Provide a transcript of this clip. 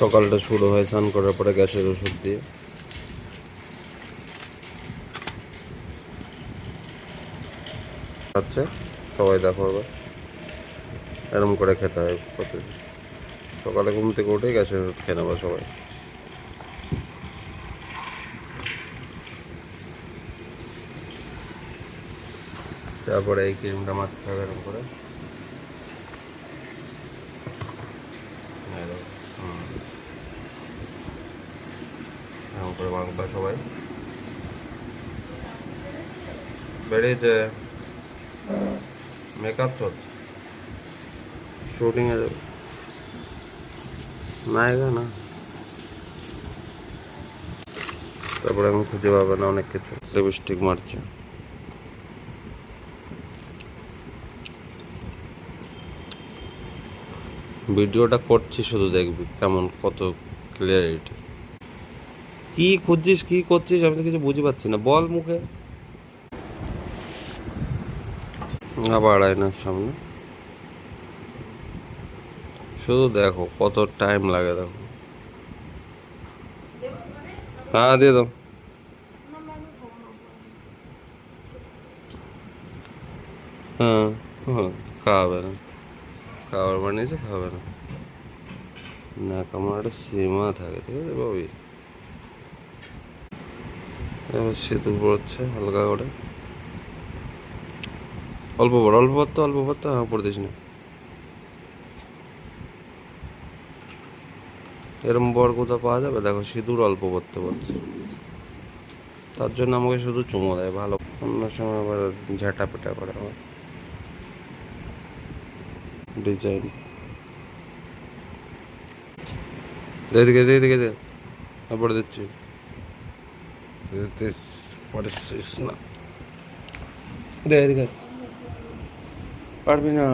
সকালটা শুরু হয়, স্নান করার পরে গ্যাসের ওষুধ দিয়ে। আচ্ছা সবাই দেখো এবার এরম করে খেতে হয় প্রতিদিন। সকালে ঘুম থেকে উঠে গ্যাসের ওষুধ খেয়ে নেব সবাই। তারপরে এই ক্রিমটা মাখতে হবে এরকম করে। দেখো, করে মাখবা সবাই। বেরিয়েছে মেকআপ চলছে শুটিং এ যাবে। নায়িকা না। তারপরে আমি খুঁজে পাবে না অনেক কিছু। লিপস্টিক মারছে। ভিডিওটা করছি শুধু দেখবি কেমন, কত ক্লিয়ারিটি কি খুঁজছিস, কি করছিস, আমি তো কিছু বুঝতে পারছি না, বল মুখে। আবার আয়নার সামনে। শুধু দেখো কত টাইম লাগে দেখো। হ্যাঁ দিয়ে দাও। হ্যাঁ হ্যাঁ খাওয়াবে না। খাবার বানিয়েছে, খাবে না। না কেমন একটা সীমা থাকে, ঠিক আছে বাবি সিঁদুর পড়ছে হালকা করে। অল্প পর অল্প পর তো, অল্প পর তো হ্যাঁ পড়তিস না। এরম বর কোথাও পাওয়া যাবে? দেখো, সিঁদুর অল্প পড়তে বলছে। তার জন্য আমাকে শুধু চুমো দেয়, ভালো। অন্য সময় আবার ঝাঁটা পেটা করে আমার। ডিজাইন। এদিকে এদিকে দে পড়ে দিচ্ছি। না। দে এদিকে। পারবি না।